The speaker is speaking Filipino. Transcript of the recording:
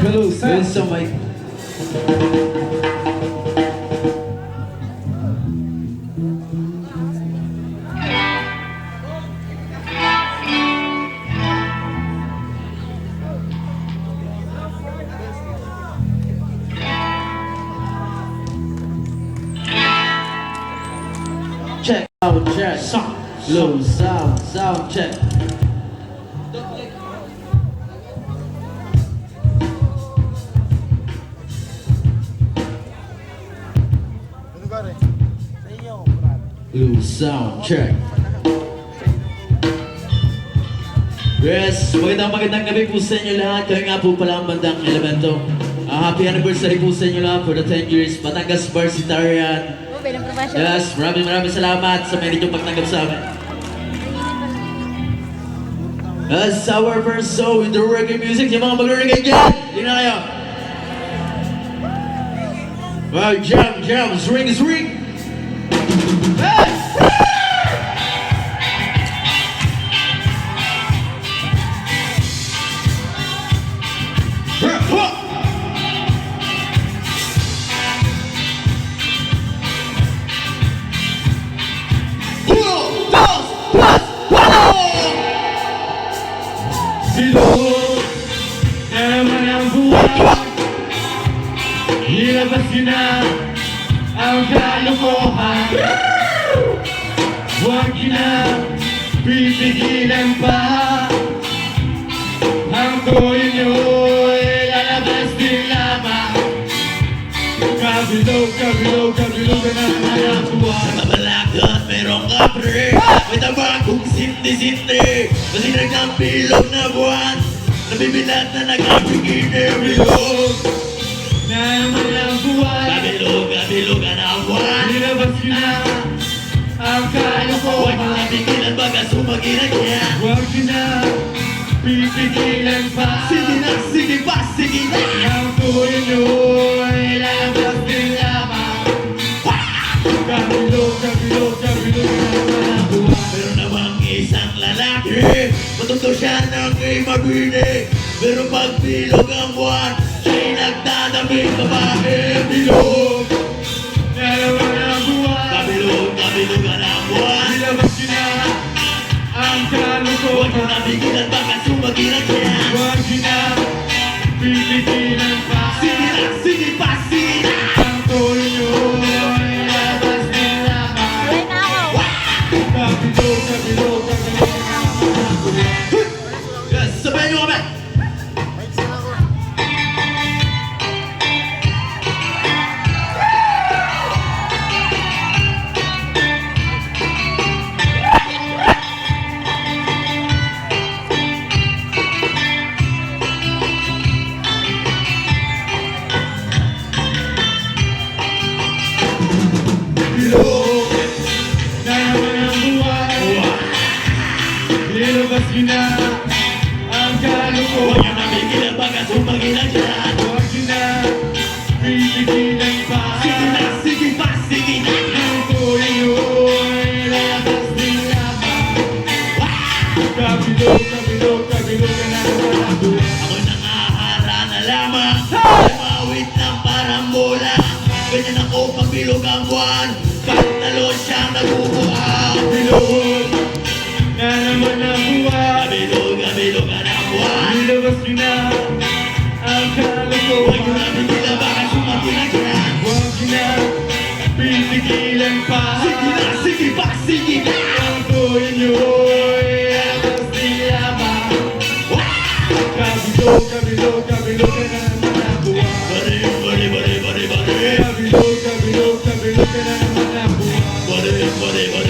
Hello, sir. sa mic. Check, sound check, sound, low sound, sound check. Low sound check. Yes, magandang magandang gabi po sa inyo lahat. Kayo nga po pala ang bandang elemento. Ah, happy anniversary po sa inyo lahat for the 10 years. Batangas Varsitarian. Oh. Yes, maraming maraming salamat sa may inyong pagtanggap sa amin. That's our first show with the reggae music. Yung mga mag-reggae dyan, yun na kayo. Wow, jam, jam, swing, swing. Nilabas yun na ang kalokohan. Huwag yun na pipigilan pa. Ang tuloy ay lalabas din lamang. Kabilog, kabilog, kabilog na naman ang buwan. Mabalakad, merong kapre May tabakong sinti-sinti. Masinag ng bilog na buwan. Nabibilat na nagkapigil bilog Na naman ang buwan Kabilog, kabilog ka na buwan Nilabas yun na ang Huwag kalokohan mo napigilan baga sumagilan niya Huwag yun na pa Sige na, sige pa, sige na Ang tuloy nyo lalabas din lamang Kabilog, kabilog, kabilog na naman ang buwan Meron namang isang lalaki Matuto siya ng may mabini Pero pag bilog ang buwan Nagdadaming babae bilog Na naman ang buwan Kabilog, kabilog ka ng buwan Nilabas yun na ang Huwag mo kalokohan napigilan baka sumagilan niya Huwag yun na pipigilan pa Sige na, sige pa, sige na Ang tuloy nyo ay lalabas din lamang Uwi na ako. Kabilog, kabilog, kabilog naman sabayan niyo kami na ang Huwag kalokohan niyo napigilan baka sumagilan niya Huwag yun na pipigilan pa Sige na, sige pa, sige na. Ang tuloy nyo ay lalabas din lamang Kabilog, kabilog, kabilog na naman ang buwan Ako nangahara na lamang. Lumawit ng parang bola Ganyan ako pag bilog ang buwan. Kahit talo siyang nagubuha Bilog na naman ang Kabilog, kabilog ka ng buwan Nilabas yun na ang Huwag niyo kalokohan napigilan baka sumagilan niya Huwag na pipigilan pa Sige na, sige pa, sige na Ang tuloy nyo ay lalabas din lamang Kabilog, kabilog, kabilog ka na naman ang buwan Bari, bari, bari, bari, bari Kabilog, kabilog, kabilog ka na naman ang buwan Bari, bari, bari, bari, bari